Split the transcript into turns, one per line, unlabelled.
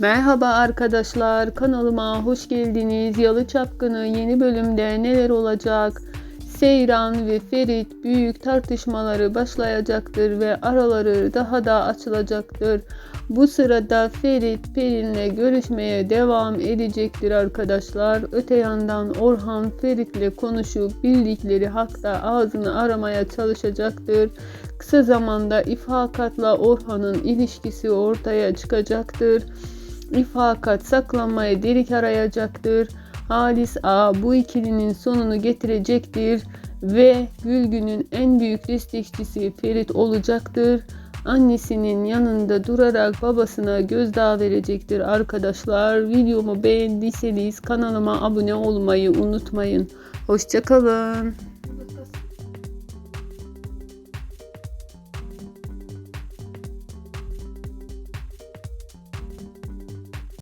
Merhaba arkadaşlar, kanalıma hoş geldiniz. Yalı Çapkını yeni bölümde neler olacak? Seyran ve Ferit büyük tartışmaları başlayacaktır ve araları daha da açılacaktır. Bu sırada Ferit Pelin'le görüşmeye devam edecektir arkadaşlar. Öte yandan Orhan Ferit'le konuşup bildikleri hakta ağzını aramaya çalışacaktır. Kısa zamanda İfakat'la Orhan'ın ilişkisi ortaya çıkacaktır. İfakat saklanmaya delik arayacaktır. Halis A bu ikilinin sonunu getirecektir ve Gülgün'ün en büyük destekçisi Ferit olacaktır. Annesinin yanında durarak babasına gözdağı verecektir arkadaşlar. Videomu beğendiyseniz kanalıma abone olmayı unutmayın. Hoşçakalın.